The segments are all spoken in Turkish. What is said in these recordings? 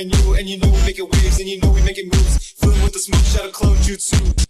brand new, and you know we making waves, and you know we making moves. Filled with the smoke, shadow clone jutsu.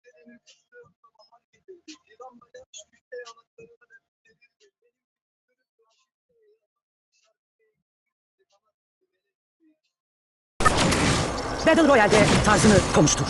Battle Royale'de tarzını konuştur.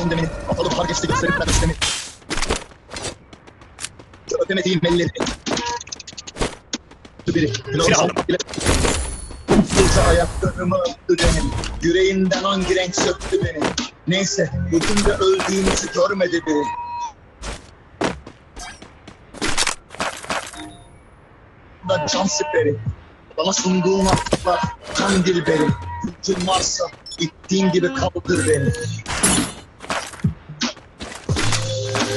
Son demini. Kapalı bahar geçti gösterip ben üstemi. Öpemediğim elleri. Biri. Salmak bile. Kılca ayaklarımı öptü benim. Yüreğinden hangi renk söktü beni. Neyse bugün de öldüğümüzü görmedi biri. da can siperi. Bana sunduğun haklar kan dilberi. Gücün varsa ittiğin gibi kaldır beni.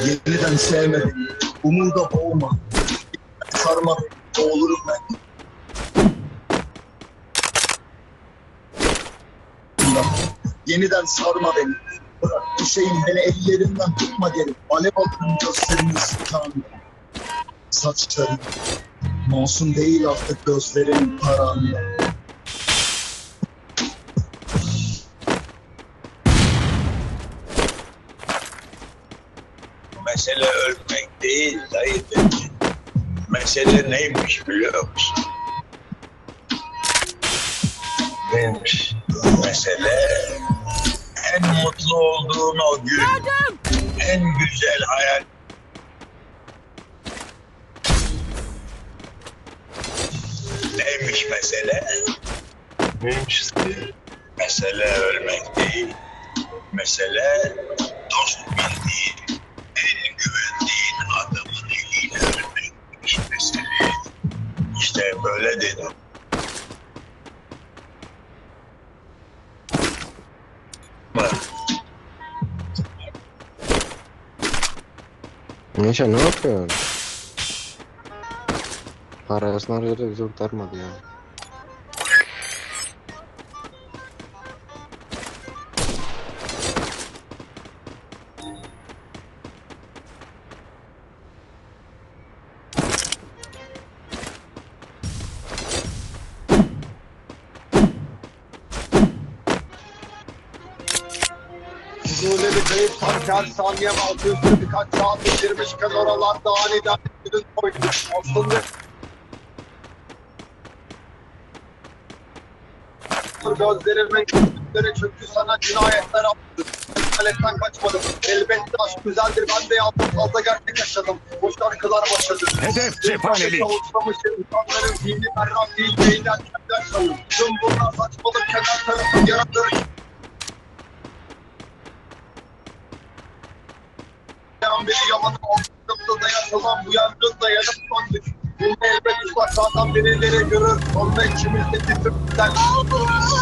Yeniden sevme. Umuda boğma. Sarma boğulurum ben. Yeniden sarma beni. Bırak düşeyim beni ellerinden tutma geri. Alev alırım gözlerini sıkan. Saçların Masum değil artık gözlerin karanlığı. Mesele ölmek değil dayı dedi. Mesele neymiş biliyor musun? Neymiş? Mesele en mutlu olduğun o gün. En güzel hayal. Neymiş mesele? Neymiş? Mesele ölmek değil. Mesele dost bildiğin, en İşte böyle dedim. Neşe ne yapıyorsun? Parasını arıyordu bizi kurtarmadı ya. Altı üstü birkaç saat geçirmişken oralarda aniden ürün koydu. Aslında Gözlerimin gözleri çünkü sana cinayetler yaptı. Maletten kaçmadım. Elbette aşk güzeldir. Ben de yaptım fazla gerçek yaşadım. Bu şarkılar başladı. Hedef cephaneli. Kavuşmamışım. İnsanların dini berrak değil. Beyler kendler sanır. Tüm bunlar saçmalık kenar tarafı yaratır. Yan biri yalanı ortasında da yasalan bu yangında yanıp söndük. Bunu elbet uzaklardan birileri görür. Sonra içimizdeki tüpten.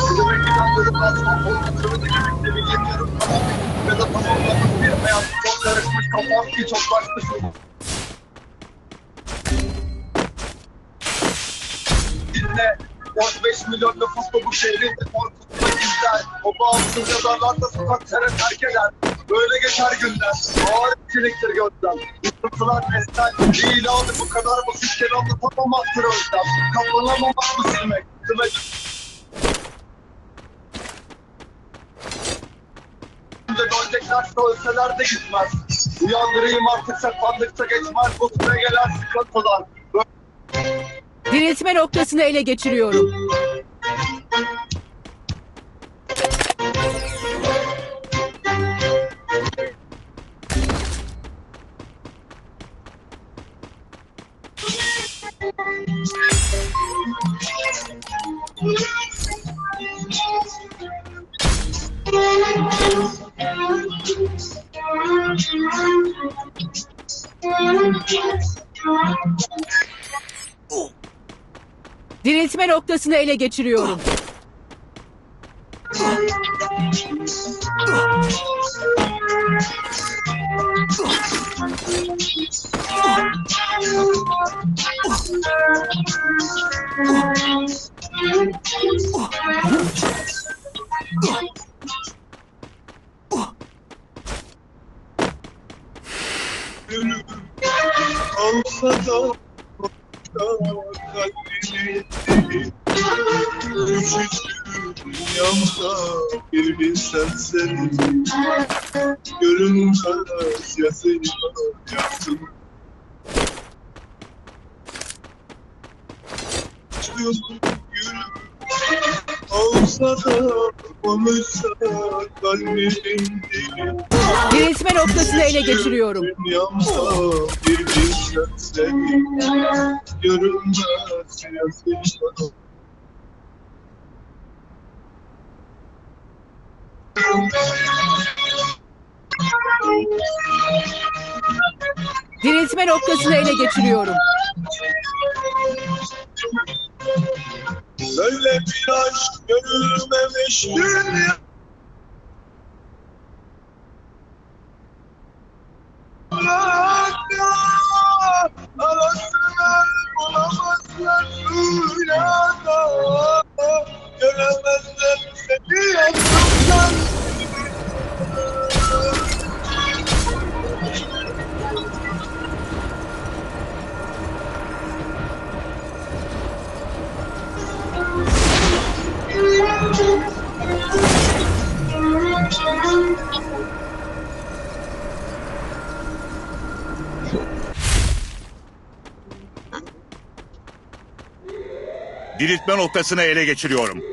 Gözüme giden durumlar son olmasını da gümüşte bilemiyorum. Ya da tamamlamış bir hayat. Çok karışmış kafam ki çok başmışım. Dinle. 15 milyon nüfuslu bu şehrin korkutma gizler. O bağımsız yazarlar da sokak sere terk eder. Böyle geçer günler. Ağır içeriktir gözlem. Yıkıntılar nesnen. Değil abi bu kadar basitken anlatamamaktır özlem. Katlanamamak mı silmek? Silmek. de dönecekler ölseler de gitmez. Uyandırayım artık saklandıkça geçmez bu süre gelen sıkıntılar. Diriltme noktasını ele geçiriyorum. Noktasını ele geçiriyorum. Dünyamda bir bilsen seni Görünmez ya seni yaktım Çıkıyorsun gül Olsa da noktasını ele geçiriyorum. Dünyamda bir Diriltme noktasını ele geçiriyorum. Bir aşk görülmemiş dünya Diriltme noktasını ele geçiriyorum.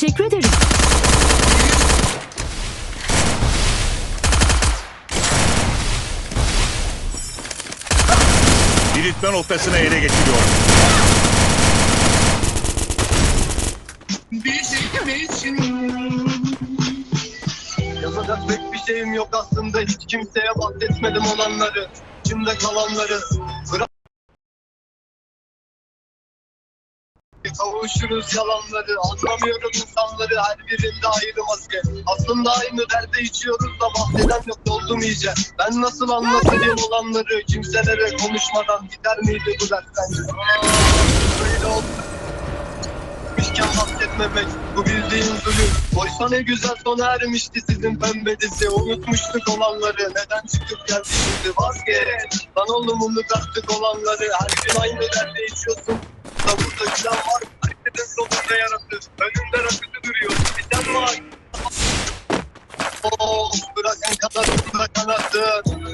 Teşekkür ederim. Diriltme noktasını ele geçiriyorum. bizim için Yazacak pek bir şeyim yok aslında Hiç kimseye bahsetmedim olanları İçimde kalanları Bırak Kavuşuruz yalanları Anlamıyorum insanları Her birinde ayrı maske. Aslında aynı derde içiyoruz da Bahseden yok oldum iyice. Ben nasıl anlatayım olanları Kimselere konuşmadan Gider miydi bu dert sence Böyle oldu Mişken bahsetmemek bu bildiğin zulüm. Oysa ne güzel sona ermişti sizin pembe dizi. Unutmuştuk olanları neden çıkıp geldi şimdi? Vazgeç. Lan oğlum unut artık olanları. Her gün aynı derde içiyorsun burada gülen var Herkesin solunda yaratır. Önünde rakısı duruyor Bir sen var. Oh bırakın kanatında kanattın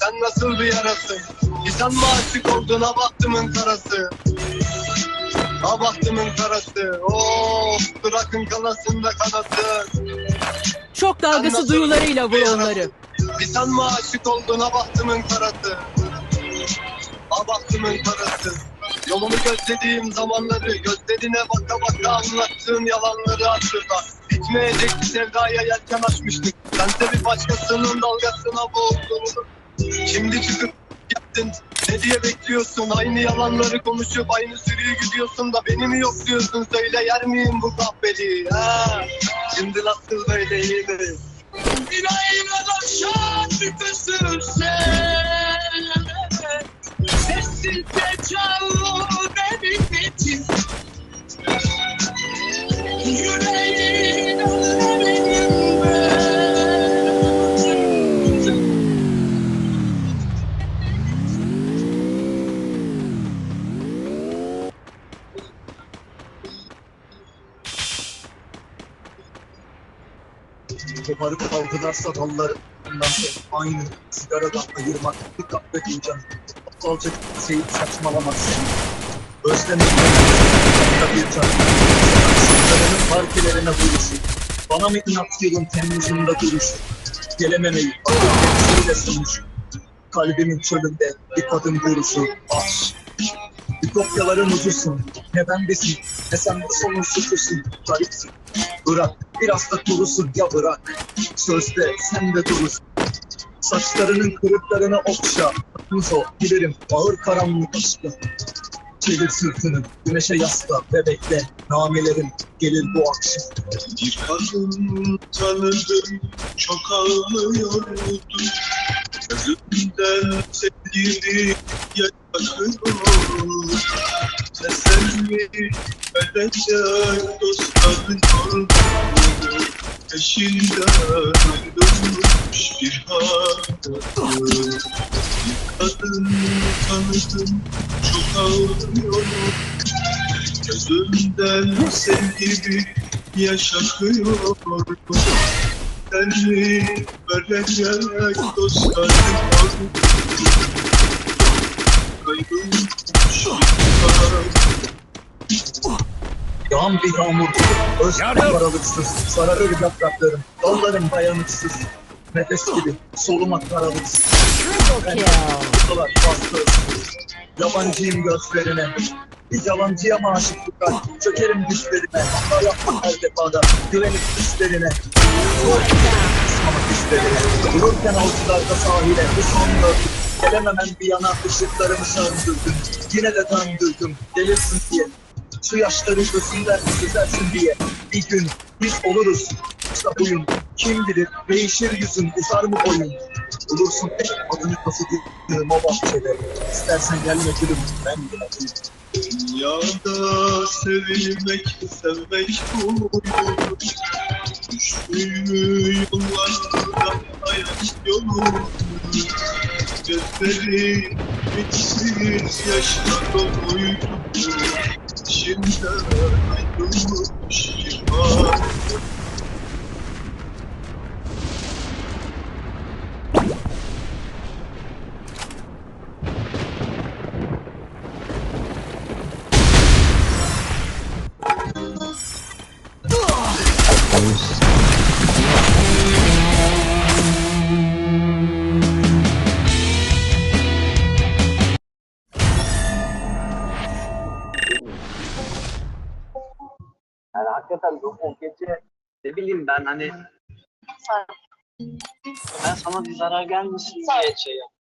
Sen nasıl bir yarasın? Bir sen mi aşık oldun ha bahtımın karası? Ha bahtımın karası. Of bırakın kalasında kanatın Şok dalgası duyularıyla vur onları. Bir sen mi aşık oldun ha bahtımın karası? Ha bahtımın karası Yolunu gözlediğim zamanları Gözlerine baka baka anlattığım yalanları hatırla. Bitmeyecek bir sevdaya yelken açmıştık Sense bir başkasının dalgasına boğuldun Şimdi çıkıp gittin Ne diye bekliyorsun? Aynı yalanları konuşup aynı sürüyü gidiyorsun da Beni mi yokluyorsun söyle yer miyim bu kahveliği? Şimdi nasıl böyle iyi mi? Yüreğime taşan bir sürse Çal benim için. Yüreğin ben Koparıp Ondan sonra aynı sigaradan ayırmak Bir kahve fincanı Seyip saçmalamak seni Özlemek Başka bir Sınırlarının parkelerine vuruşu. Bana mı inat yılın Temmuz'unda duruşu? Gelememeyi. Kendisiyle sunmuş Kalbimin çölünde bir kadın vuruşu. Aşk bir kopyaların ucusun. Ne ben besin ne sen bu sonun suçusun Garipsin. Bırak. Biraz da kurusun ya bırak. Sözde sen de durursun Saçlarının kırıklarını okşa Tuz o bilirim ağır karanlık aşkı Çevir sırtını güneşe yasla ve bekle Namelerim gelir bu akşam. Bir kadın tanıdım çok ağlıyordu. Gözümden sevgili yakıyor Teselli verecek dostların oldu Peşinden ayrılmış bir Bir kadın tanıdım çok ağlıyor Gözümden sevgimi yaşatıyor Seni verecek dostlarım var Kaybolmuş Yağan bir yağmur. Gibi Öz aralıksız Sararır yapraklarım. Dallarım dayanıksız Nefes gibi. Solumak aralıksız Ben Kutular bastı. Yabancıyım gözlerine. Bir yalancıya mı aşık bu kalp Çökerim düşlerine Hata yapma her defada. Güvenip düşlerine. Kısmamak düşlerine Dururken avuçlarda sahile. Bu son gördüm. Gelememem bir yana ışıklarımı söndürdüm. Yine de döndürdüm Gelirsin diye Şu yaşları gözünden güzelsin diye Bir gün biz oluruz. İşte buyum Kim bilir değişir yüzün uzar mı boyun? Bulursun adını kasıdığım o bahçede. İstersen gelme gülüm ben geleyim Dünyada sevilmek, sevmek buyur Düştüğü yollarda hayat yolu Gözleri bitsiz yaşla doluydu İçinden ayrılmış bir var Yani bileyim ben hani ben sana bir zarar gelmesin diye şey yaptım.